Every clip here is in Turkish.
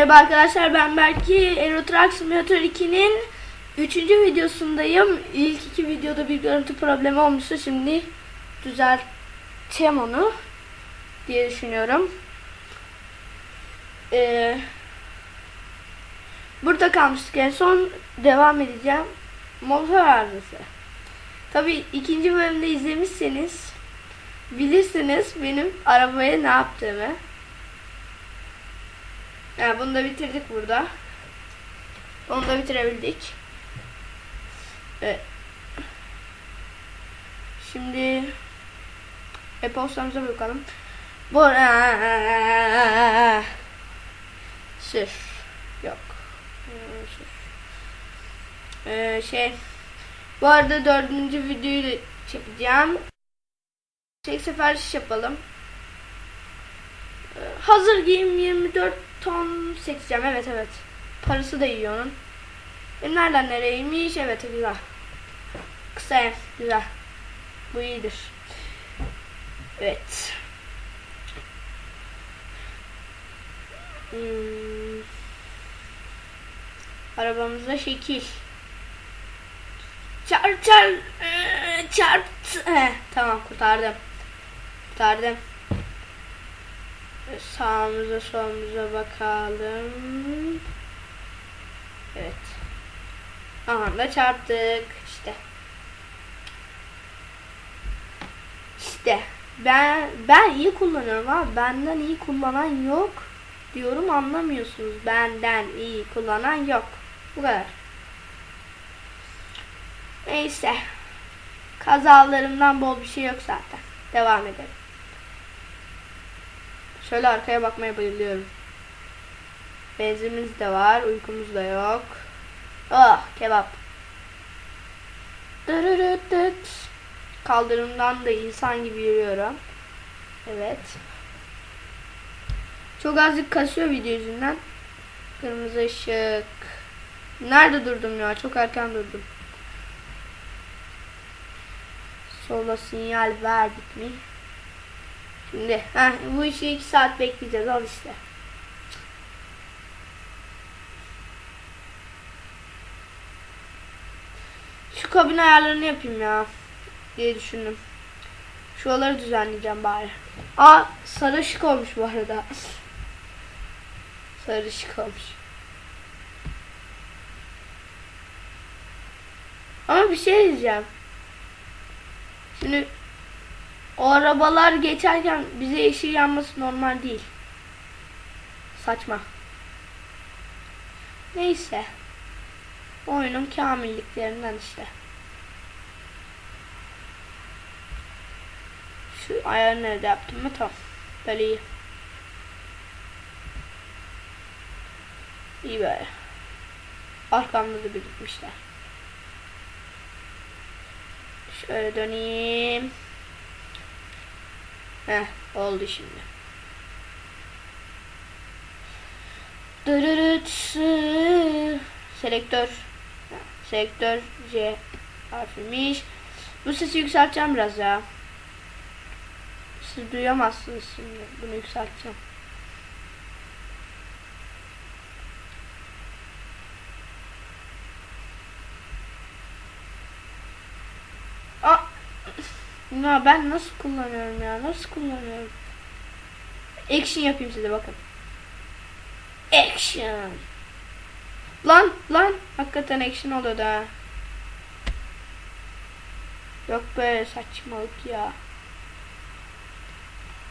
Merhaba arkadaşlar ben Berki. Euro Truck Simulator 2'nin 3. videosundayım. İlk iki videoda bir görüntü problemi olmuştu. Şimdi düzelteceğim onu diye düşünüyorum. Ee, burada kalmıştık en son. Devam edeceğim. Motor arızası. Tabi ikinci bölümde izlemişseniz bilirsiniz benim arabaya ne yaptığımı. Yani bunu da bitirdik burada. Onu da bitirebildik. Evet. Şimdi e-postamıza bakalım. Bu sür yok. Ee, Sür. Ee, şey bu arada dördüncü videoyu çekeceğim. Tek sefer iş yapalım. Ee, Hazır giyim 24 ton seçeceğim. Evet evet. Parası da iyi onun. E, nereden nereymiş? Evet güzel. Kısa güzel. Bu iyidir. Evet. Hmm. Arabamıza şekil. Çarp çarp eee, çarptı. Heh, tamam kurtardım. Kurtardım. Sağımıza solumuza bakalım. Evet. Aha da çarptık. İşte. İşte. Ben ben iyi kullanıyorum abi. Benden iyi kullanan yok. Diyorum anlamıyorsunuz. Benden iyi kullanan yok. Bu kadar. Neyse. Kazalarımdan bol bir şey yok zaten. Devam edelim. Şöyle arkaya bakmaya bayılıyorum. Benzinimiz de var, uykumuz da yok. Ah, kebap. Dırırıtıt. Kaldırımdan da insan gibi yürüyorum. Evet. Çok azıcık kasıyor video yüzünden. Kırmızı ışık. Nerede durdum ya? Çok erken durdum. Sola sinyal verdik mi? Şimdi heh, bu işi 2 saat bekleyeceğiz al işte. Şu kabin ayarlarını yapayım ya diye düşündüm. Şuraları düzenleyeceğim bari. Aa sarı ışık olmuş bu arada. sarı ışık olmuş. Ama bir şey diyeceğim. Şimdi o arabalar geçerken bize yeşil yanması normal değil. Saçma. Neyse. Oyunun kamilliklerinden işte. Şu ayarı nerede yaptım mı? Tamam. Böyle iyi. İyi böyle. Arkamda da birikmişler. Şöyle döneyim. Heh, oldu şimdi. Dırırıt. Selektör. Selektör C harfiymiş. Bu sesi yükselteceğim biraz ya. Siz duyamazsınız şimdi. Bunu yükselteceğim. Aa, ya ben nasıl kullanıyorum ya? Nasıl kullanıyorum? Action yapayım size bakın. Action. Lan lan hakikaten action oluyor da. Yok böyle saçmalık ya.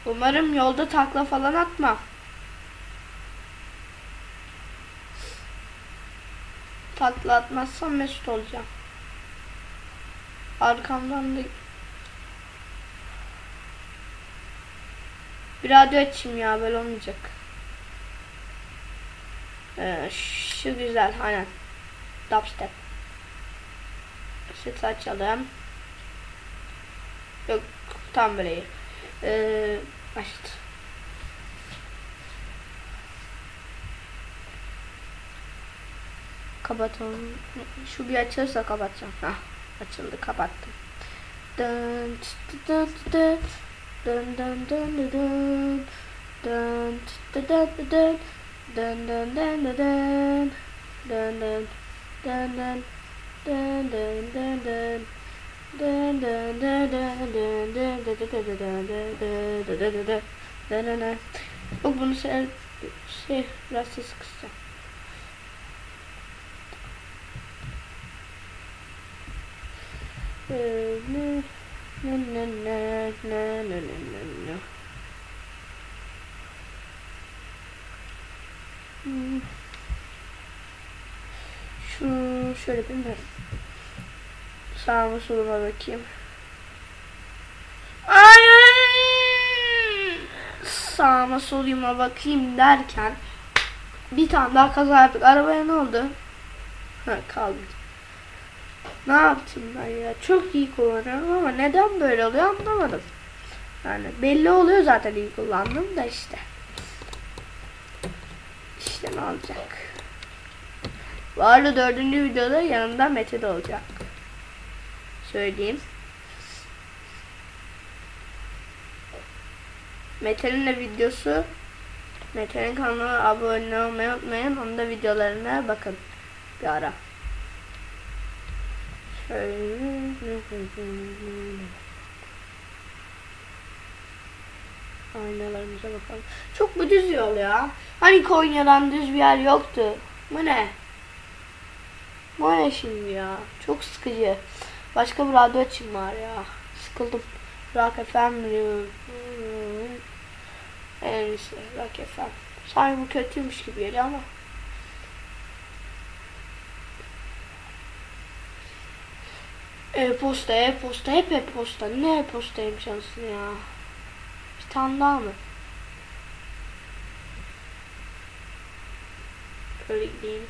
Umarım yolda takla falan atma. Takla atmazsam mesut olacağım. Arkamdan da bir radyo açayım ya böyle olmayacak. Ee, şu güzel aynen. Dubstep. Ses açalım. Yok tam böyle iyi. Ee, başlat. Kapatalım. Şu bir açılırsa kapatacağım. Hah, açıldı kapattım. Dın. Dın dın dın dın dın. Dın dın dın dın. Dın dın dın dın. Dın dın dın dın dın dın dın dın dın dın dın dın dın dın dın dın. Dın dın dın. Yok bunu şey, şey biraz ses kısacağım. Ee, ne- ne- ne- ne- ne- ne- ne- ne- ne. Şunu şöyle bir mi? Sağıma soluma bakayım. Ay! Sağıma soluma bakayım derken bir tane daha kaza yaptık. Arabaya ne oldu? Ha kaldı. Ne yaptım ben ya? Çok iyi kullanıyorum ama neden böyle oluyor anlamadım. Yani belli oluyor zaten iyi kullandım da işte. İşte ne olacak? Bu arada dördüncü videoda yanımda Mete de olacak. Söyleyeyim. Mete'nin de videosu Mete'nin kanalına abone olmayı unutmayın. Onun da videolarına bakın. Bir ara. Şöyle. Aynalarımıza bakalım. Çok bu düz yol ya. Hani Konya'dan düz bir yer yoktu. Bu ne? Bu ne şimdi ya? Çok sıkıcı. Başka bir radyo açayım var ya. Sıkıldım. Rock FM diyor. En iyisi Rock FM. Sanki bu kötüymüş gibi geliyor ama. E-posta, e-posta, hep e-posta. Ne e-postaymış anasını ya. Bir tane daha mı? Şöyle gideyim.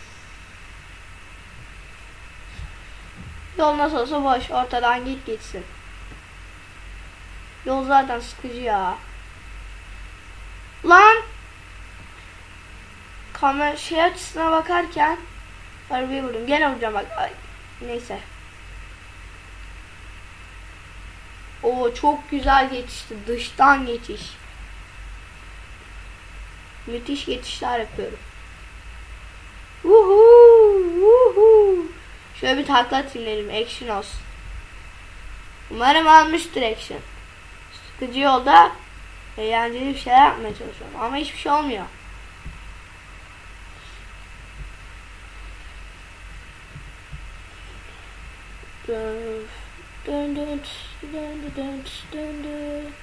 Yol nasıl olsa boş. Ortadan git gitsin. Yol zaten sıkıcı ya. Lan! Kamera şey açısına bakarken arabayı vurdum. Gene vuracağım bak. Ay, neyse. O çok güzel geçişti. Dıştan geçiş. Müthiş geçişler yapıyorum. Uhu, uhu. Şöyle bir takla atayım. Action olsun. Umarım almıştır action. Sıkıcı yolda eğlenceli bir şeyler yapmaya çalışıyorum. Ama hiçbir şey olmuyor. Dön, dön, dön, dön, dön, dön, dön.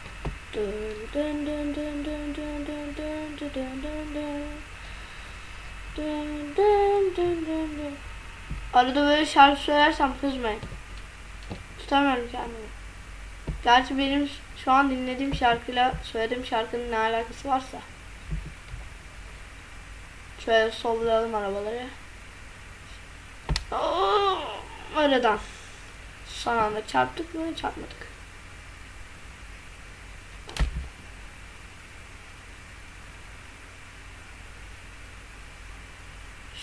Dön, dön, dön, dön, dön, dön, dön, dön, dön, dön, dön, dön. Dön, dön, dön, dön, dön. Arada böyle şarkı söylersem kızmayın. Tutamıyorum kendimi. Gerçi benim şu an dinlediğim şarkıyla söylediğim şarkının ne alakası varsa. Şöyle sollayalım arabaları. Oo, aradan. Son anda çarptık mı? Çarpmadık.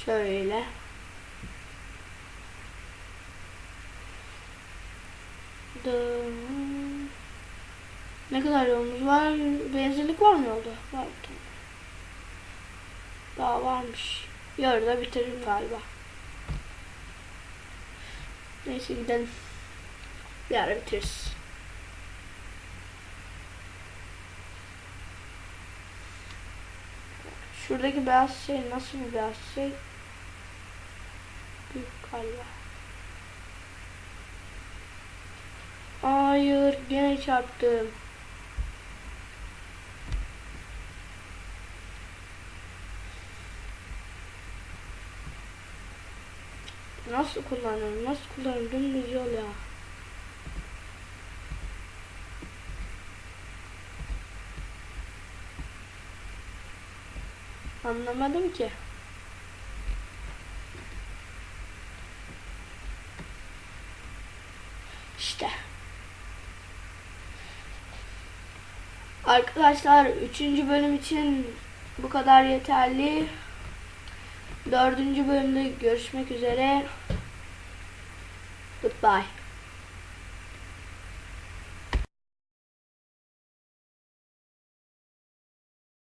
Şöyle. Ne kadar yolumuz var? Benzinlik var mı yolda? Var. Tamam. Daha varmış. Yarıda bitiririm galiba. Neyse gidelim. Bir ara. Şuradaki beyaz şey nasıl bir beyaz şey? Büyük galiba. Hayır, gene çarptım. Nasıl kullanıyorum? Nasıl kullanıyorum? Dümdüz yol ya. Anlamadım ki. İşte. Arkadaşlar 3. bölüm için bu kadar yeterli. 4. bölümde görüşmek üzere. Goodbye.